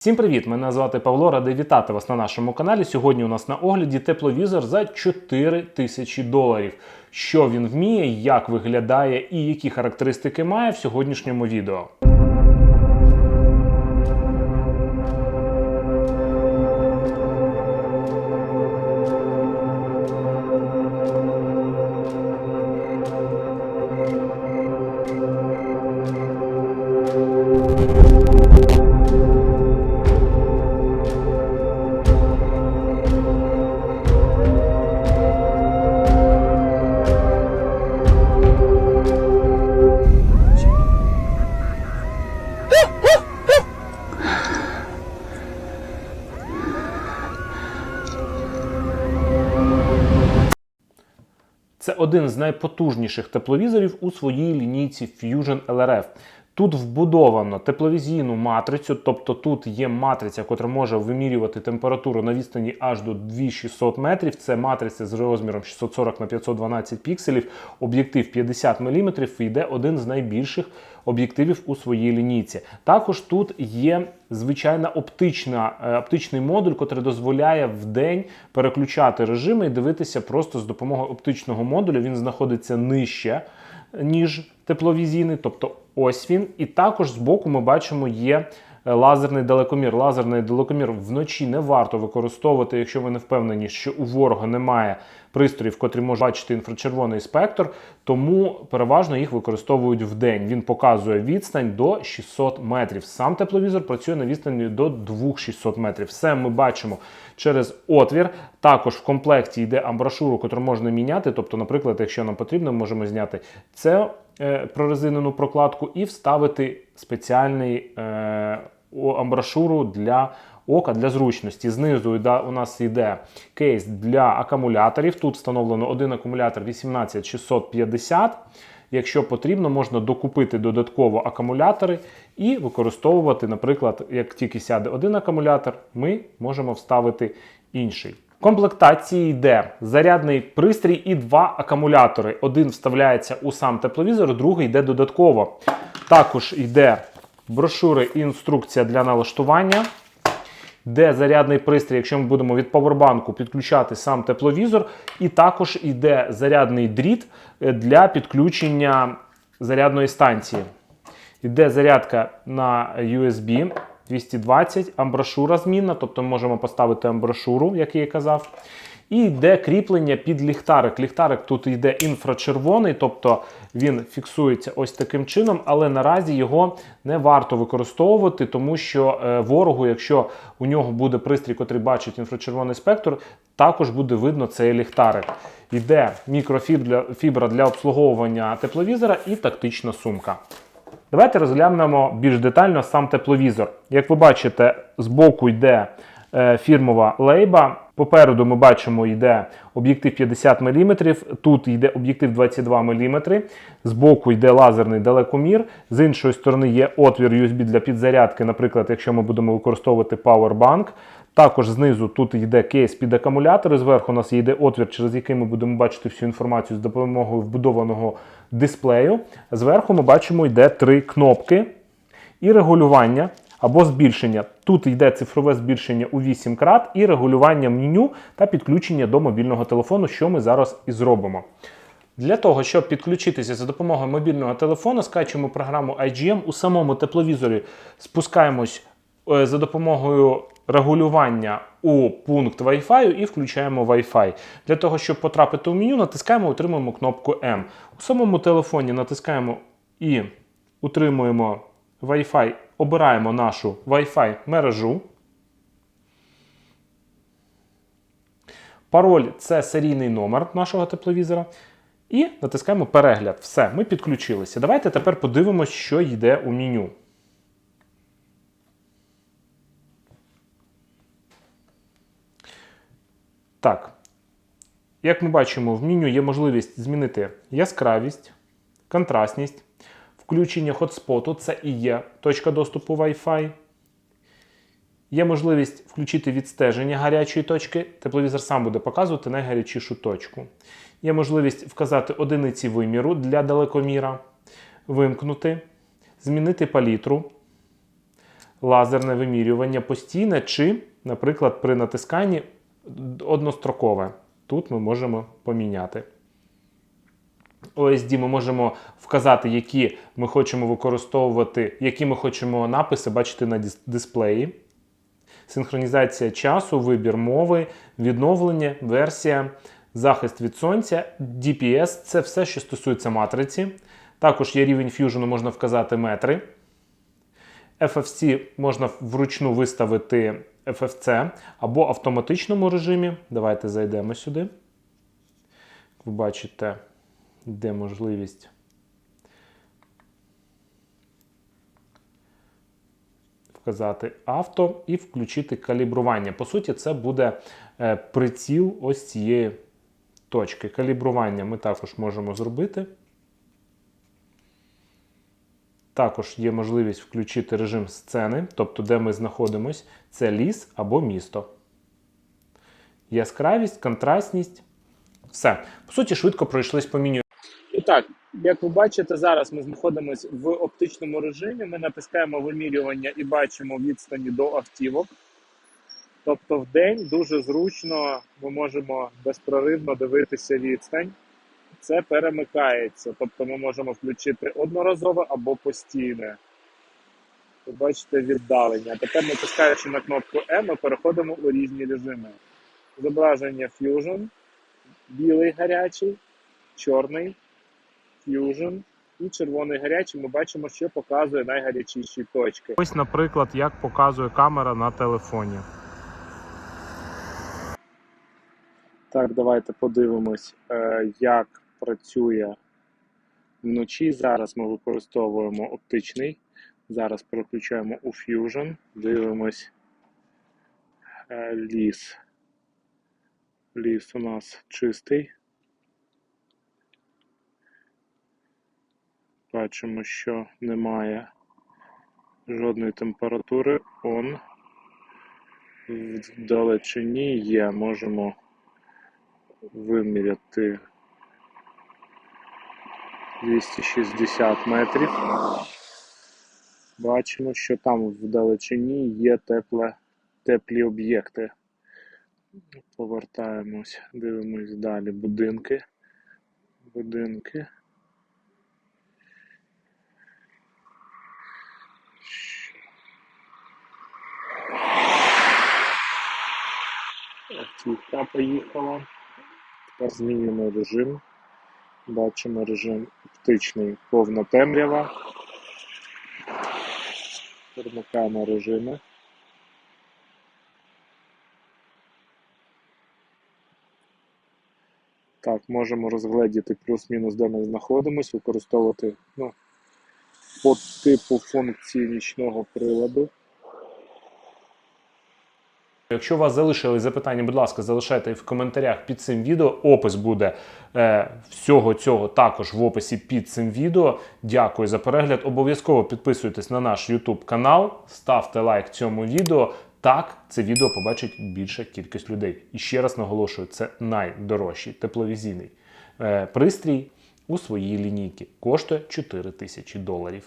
Всім привіт! Мене звати Павло, радий вітати вас на нашому каналі. Сьогодні у нас на огляді тепловізор за 4 тисячі доларів. Що він вміє, як виглядає і які характеристики має в сьогоднішньому відео. Це один з найпотужніших тепловізорів у своїй лінійці Fusion LRF. Тут вбудовано тепловізійну матрицю, тобто тут є матриця, яка може вимірювати температуру на відстані аж до 2600 метрів. Це матриця з розміром 640 на 512 пікселів, об'єктив 50 мм і йде один з найбільших об'єктивів у своїй лінійці. Також тут є звичайна оптична, е, оптичний модуль, який дозволяє в день переключати режими і дивитися просто з допомогою оптичного модуля. Він знаходиться нижче, ніж тепловізійний, тобто ось він. І також збоку ми бачимо є. е, Лазерний далекомір. Лазерний далекомір вночі не варто використовувати, якщо ви не впевнені, що у ворога немає пристроїв, котрі можуть бачити інфрачервоний спектр, тому переважно їх використовують в день. Він показує відстань до 600 метрів. Сам тепловізор працює на відстані до 2600 метрів. Все ми бачимо через отвір. Також в комплекті йде амбрашуру, яку можна міняти. Тобто, наприклад, якщо нам потрібно, можемо зняти це прорезинену прокладку і вставити спеціальний е, амбрашуру для ока для зручності. Знизу у нас йде кейс для акумуляторів. Тут встановлено один акумулятор 18650. Якщо потрібно, можна докупити додатково акумулятори і використовувати, наприклад, як тільки сяде один акумулятор, ми можемо вставити інший. Комплектації йде зарядний пристрій і два акумулятори. Один вставляється у сам тепловізор, другий йде додатково. Також йде брошури і інструкція для налаштування де зарядний пристрій, якщо ми будемо від павербанку підключати сам тепловізор, і також йде зарядний дріт е, для підключення зарядної станції. Йде зарядка на USB 220, амброшура змінна, тобто ми можемо поставити амброшуру, як я казав. І йде кріплення під ліхтарик. Ліхтарик тут йде інфрачервоний, тобто він фіксується ось таким чином, але наразі його не варто використовувати, тому що е, ворогу, якщо у нього буде пристрій, котрий бачить інфрачервоний спектр, також буде видно цей ліхтарик. Йде мікрофібра фібра для обслуговування тепловізора і тактична сумка. Давайте розглянемо більш детально сам тепловізор. Як ви бачите, збоку йде е, фірмова лейба. Попереду ми бачимо, йде об'єктив 50 мм, тут йде об'єктив 22 мм, збоку йде лазерний далекомір, з іншої сторони є отвір USB для підзарядки, наприклад, якщо ми будемо використовувати Powerbank. Також знизу тут йде кейс під акумулятори. Зверху у нас йде отвір, через який ми будемо бачити всю інформацію з допомогою вбудованого дисплею. Зверху ми бачимо йде три кнопки і регулювання або збільшення. Тут йде цифрове збільшення у 8 крат і регулювання меню та підключення до мобільного телефону, що ми зараз і зробимо. Для того, щоб підключитися за допомогою мобільного телефону, скачуємо програму IGM. У самому тепловізорі спускаємось за допомогою регулювання у пункт Wi-Fi і включаємо Wi-Fi. Для того, щоб потрапити у меню, натискаємо і утримуємо кнопку M. У самому телефоні натискаємо і утримуємо Wi-Fi, обираємо нашу Wi-Fi мережу. Пароль це серійний номер нашого тепловізора. І натискаємо перегляд. Все, ми підключилися. Давайте тепер подивимось, що йде у меню. Так. Як ми бачимо, в меню є можливість змінити яскравість, контрастність, включення хотспоту це і є точка доступу Wi-Fi. Є можливість включити відстеження гарячої точки. Тепловізор сам буде показувати найгарячішу точку. Є можливість вказати одиниці виміру для далекоміра, вимкнути, змінити палітру, лазерне вимірювання постійне, чи, наприклад, при натисканні однострокове. Тут ми можемо поміняти. OSD ми можемо вказати, які ми хочемо використовувати, які ми хочемо написи бачити на дис- дисплеї. Синхронізація часу, вибір мови, відновлення, версія, захист від сонця, DPS це все, що стосується матриці. Також є рівень Fusion, можна вказати метри. FFC можна вручну виставити FFC або в автоматичному режимі. Давайте зайдемо сюди. Ви бачите, де можливість вказати авто і включити калібрування. По суті, це буде е, приціл ось цієї точки. Калібрування ми також можемо зробити. Також є можливість включити режим сцени, тобто де ми знаходимось, це ліс або місто. Яскравість, контрастність. Все. По суті, швидко пройшлись по меню. І так, як ви бачите, зараз ми знаходимося в оптичному режимі. Ми натискаємо вимірювання і бачимо відстані до автівок. Тобто, в день дуже зручно ми можемо безпроривно дивитися відстань. Це перемикається. Тобто ми можемо включити одноразове або постійне. Ви бачите віддалення. Тепер натискаючи на кнопку E, ми переходимо у різні режими. Зображення Fusion, білий гарячий, чорний, Fusion і червоний гарячий. Ми бачимо, що показує найгарячіші точки. Ось, наприклад, як показує камера на телефоні. Так, давайте подивимось, е, як працює вночі. Зараз ми використовуємо оптичний. Зараз переключаємо у Fusion. Дивимось е, ліс. Ліс у нас чистий. Бачимо, що немає жодної температури. Он в далечині є. Можемо виміряти 260 метрів. Бачимо, що там в далечині є тепле, теплі об'єкти. Повертаємось, дивимось далі. Будинки. Будинки. Автівка поїхала. Тепер змінюємо режим. Бачимо режим оптичний повна темрява. Перемикаємо режими. Так, можемо розгледіти плюс-мінус, де ми знаходимося, використовувати ну, по типу функції нічного приладу. Якщо у вас залишились запитання, будь ласка, залишайте в коментарях під цим відео. Опис буде е, всього цього також в описі під цим відео. Дякую за перегляд. Обов'язково підписуйтесь на наш YouTube канал, ставте лайк цьому відео. Так, це відео побачить більша кількість людей. І ще раз наголошую, це найдорожчий тепловізійний е, пристрій у своїй лінійці. Коштує 4 тисячі доларів.